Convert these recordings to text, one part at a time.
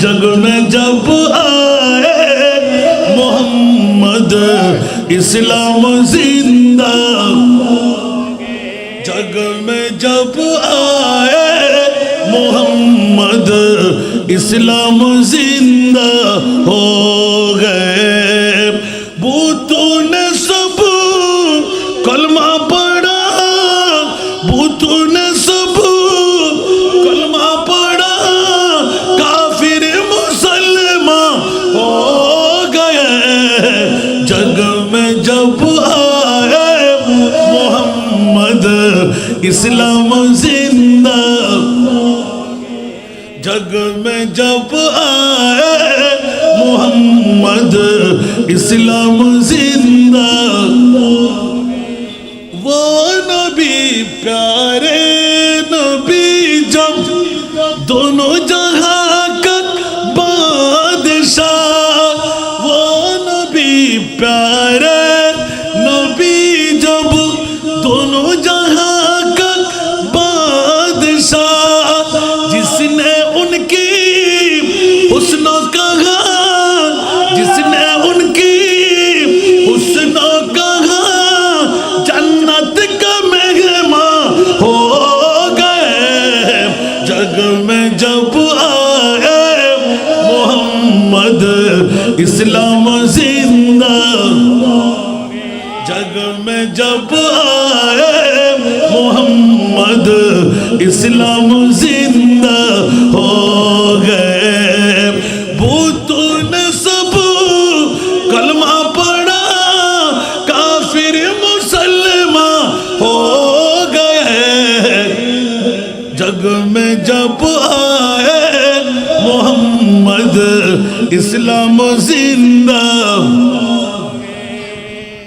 جگ میں جب آئے، محمد اسلام زندہ جگ میں جب آئے، محمد اسلام زندہ ہو گئے۔ بوتوں نے سب کلمہ जग में जब आए मोहम्मद इस्लाम जिंदा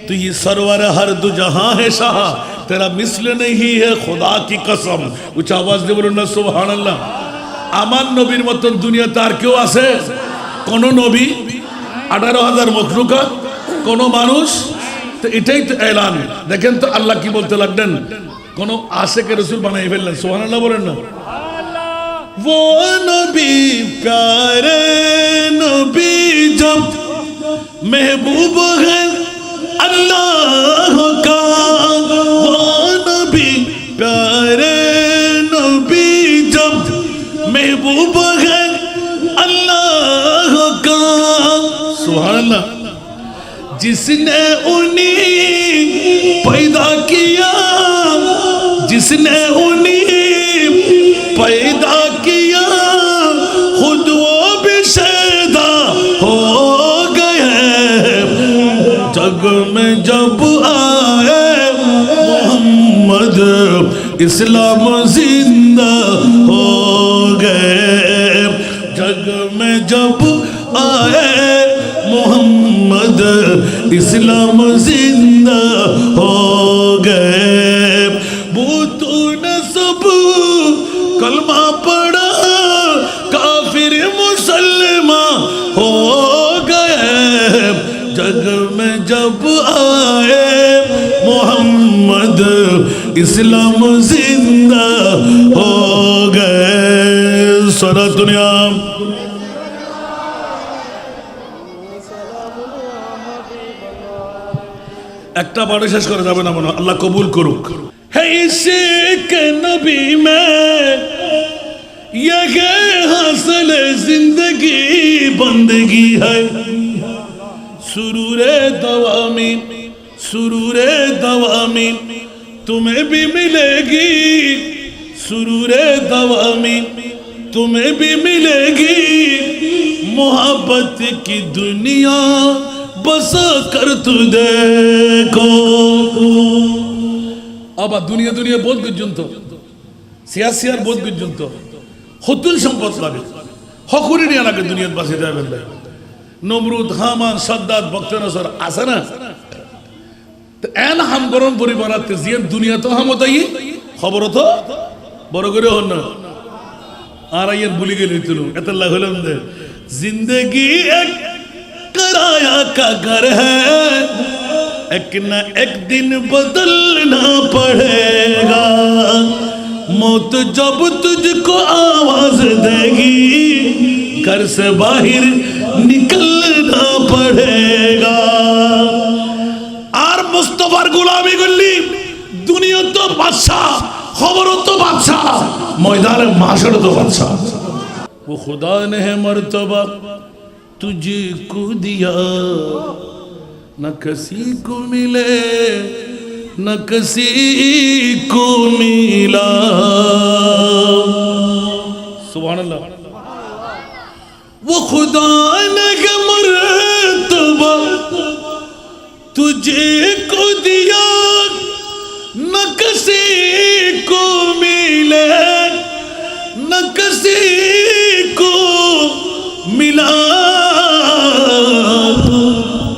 तो ये सरवर हर दो जहां है शाह तेरा मिसल नहीं है खुदा की कसम উচ্চ আওয়াজ দিয়ে বলুন না সুবহানাল্লাহ আমার নবীর মতন দুনিয়াতে আর কেউ আছে কোন নবী আঠারো হাজার মখলুকা কোন মানুষ তো এটাই তো এলান দেখেন তো আল্লাহ কি বলতে লাগলেন কোন আশেকে রসুল বানাই ফেললেন সুবহানাল্লাহ বলেন না वो नबी प्यारे नबी जब महबूब है اللہ کا وہ نبی، پیارے نبی، جب محبوب ہے اللہ کا۔ سبحان اللہ جس نے انہیں پیدا کیا، جس نے انہیں جب آئے محمد، اسلام زندہ ہو گئے۔ جگ میں جب آئے محمد، اسلام زندہ ہو گئے۔ بوتوں نے سب کلمہ ইসলাম জিন্দা হো গে সারা দুনিয়া। একটা বারো শেষ করা যাবে না মনে আল্লাহ কবুল করুক। নবী, মে জিন্দগি বন্দগি হয় সুরুরে দওয়ামি সুরুরে দওয়ামি। तुम्हें भी मिलेगी सुरूर दवामी तुम्हें भी मिलेगी मोहब्बत की दुनिया बस कर तू देखो আবার দুনিয়া দুনিয়া বোধ পর্যন্ত সিয়ার সিয়ার বোধ পর্যন্ত হতুল সম্পদ লাগে হকুরি নিয়ে লাগে দুনিয়ার বাসে যাবেন নমরুদ হামান সদ্দাত বক্তনসর আছে না তো এন হাম গরম পরিবারাতে জিয়ান দুনিয়া তো হামতাই খবর তো বড় করে হন না আর আইয়ের ভুলি গেলি তুলু এত লাগ হলাম দে जिंदगी एक कराया का घर है एक न एक दिन बदलना पड़ेगा मौत जब तुझको आवाज देगी घर से बाहर निकलना पड़ेगा আর মুস্তফার গোলামি করলি দুনিয়া তো বাদশাহ খবর তো বাদশাহ ময়দানে মাসের তো বাদশাহ वो खुदा ने है मर्तबा तुझको दिया न किसी को मिले न किसी को मिला सुभान अल्लाह वो खुदा ने تجھے کو دیا، نہ کسی کو ملے، نہ کسی کو ملا۔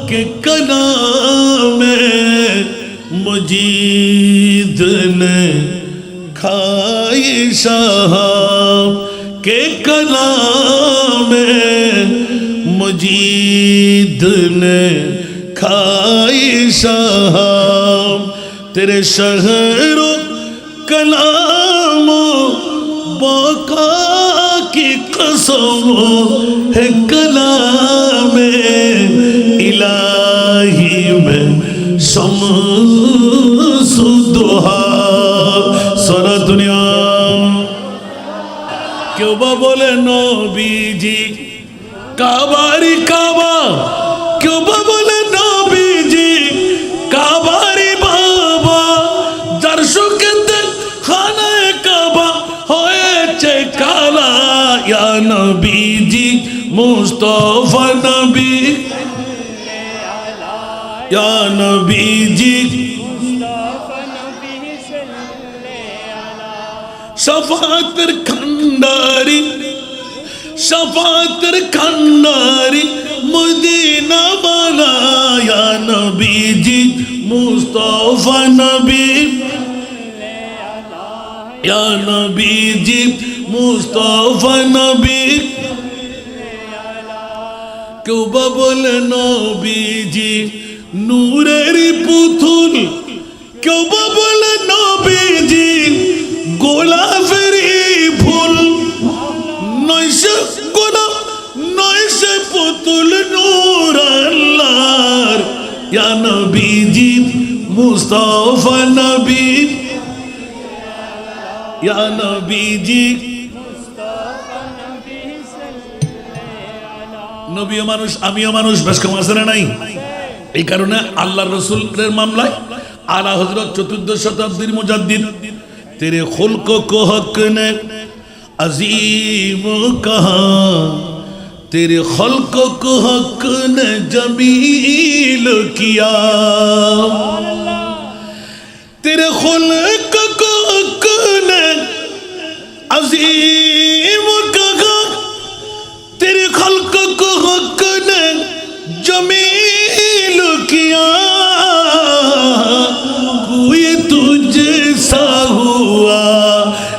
کہ کنا میں مجید نے کھائی شاہ کے کلام مجید نے खाई शाम तेरे शहरों कलामो बाका की कसम है कलाम इलाही में शमसु दुहा सारा दुनिया क्यों बोले नबी जी काबारी काबा মুস্তফা নবী। ইয়া নবীজি। শফাতের খন্ডারি শফাতের খন্ডারি মদিনা বালায়া নবীজি, মুস্তফা নবী। ইয়া নবীজি, মুস্তফা নবী। কেউ বা বলে, নবীজি, নূরের পুতুল। কেউ বা বলে, নবীজি গোলাপেরই ফুল। নয়সে গোলাপ নয়সে পুতুল, নূর আল্লাহর। ইয়া নবীজি, মুস্তাফা নবী। ইয়া নবীজি নবীয় মানুষ, আমিও মানুষ, বেশ কম আছে না নাই? এই কারণে আল্লাহ রসুলের মামলায় আলা হজরত চতুর্দশ শতাব্দীর মুজাদ্দিন তেরে খুলক কোহক নে আজিম কাহা, তেরে খলক কোহক নে জমিল কিয়া। তেরে খুলক حق نے جمیل کیا کوئی تجھ سا ہوا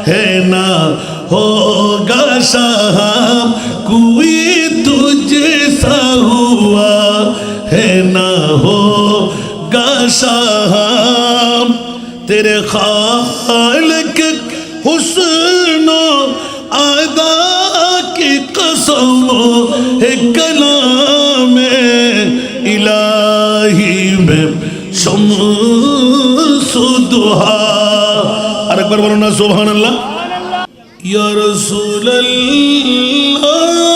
ہے نہ ہوگا شام کوئی تجھ سا ہوا ہے نہ ہوگا شام تیرے خالق حسن आदा की कसम है कलाम इलाही में सुदुहा अरे एक बार बोलो ना सुबह अल्लाह या रसूल अल्लाह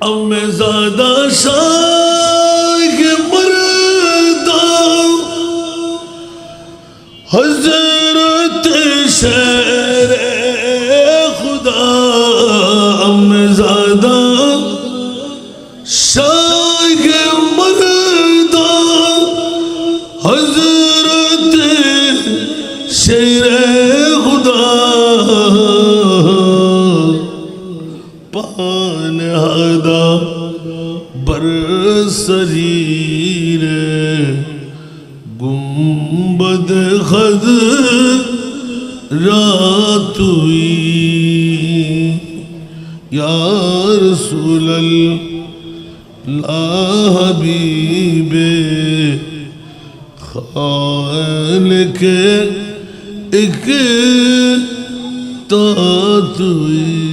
امزاد شاہ راتوي يا رسول الله حبيب خالق اک تاتوي